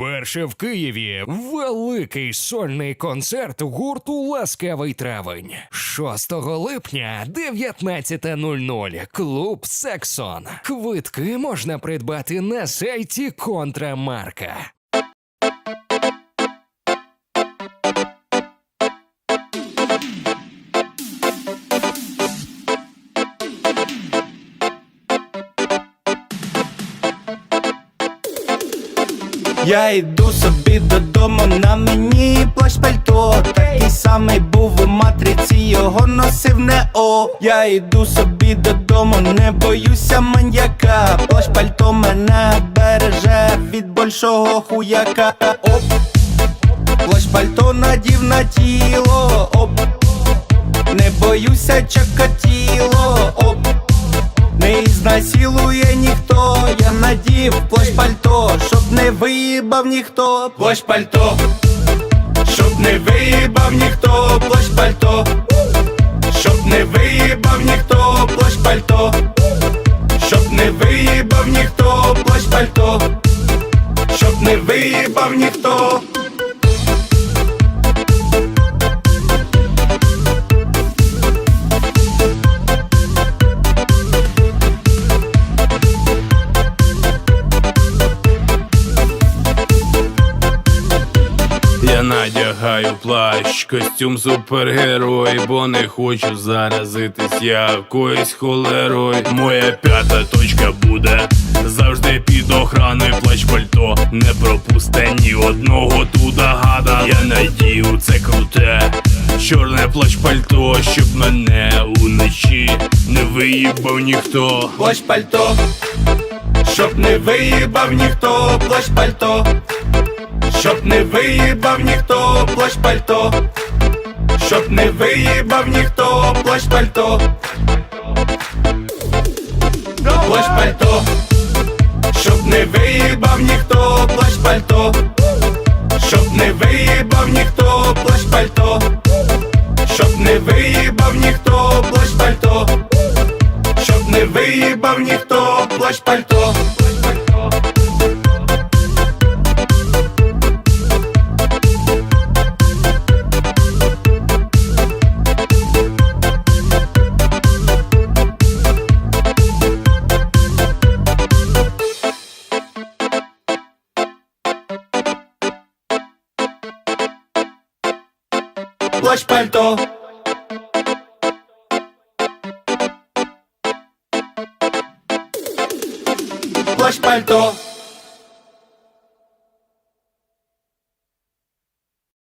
Вперше в Києві великий сольний концерт гурту Ласкавий травень. 6 липня, 19.00. Клуб Сексон. Квитки можна придбати на сайті Контрамарка. Я йду собі додому, на мені плащ пальто Такий самий був у матриці, його носив Нео Я йду собі додому, не боюся маньяка. Плащ пальто мене береже від большого хуяка. Оп, плащ пальто надів на тіло. Оп, не боюся чокатіло Оп. Не ізнасилує ніхто, я надів плащ пальто, виїбав ніхто, плащ пальто, щоб не виїбав ніхто, плащ пальто, щоб не виїбав ніхто, плащ пальто, щоб не виїбав ніхто, плащ пальто, щоб не виїбав ніхто. Я надягаю плащ, костюм супергерой, бо не хочу заразитись якоюсь холерою. Моя п'ята точка буде завжди під охраною плащ пальто. Не пропусте ні одного туда гада. Я надію це круте. Чорне плащ пальто, щоб мене уночі не виїбав ніхто. плащ пальто, щоб не виїбав ніхто, плащ пальто, не виїбав ніхто, плащ пальто, щоб не виїбав ніхто, плащ пальто, плащ пальто, щоб не виїбав ніхто, плащ пальто, щоб не виїбав ніхто, плащ пальто, щоб не виїбав ніхто, плащ пальто. Щоб не виїбав ніхто плащ пальто. Плащ пальто. Плащ пальто.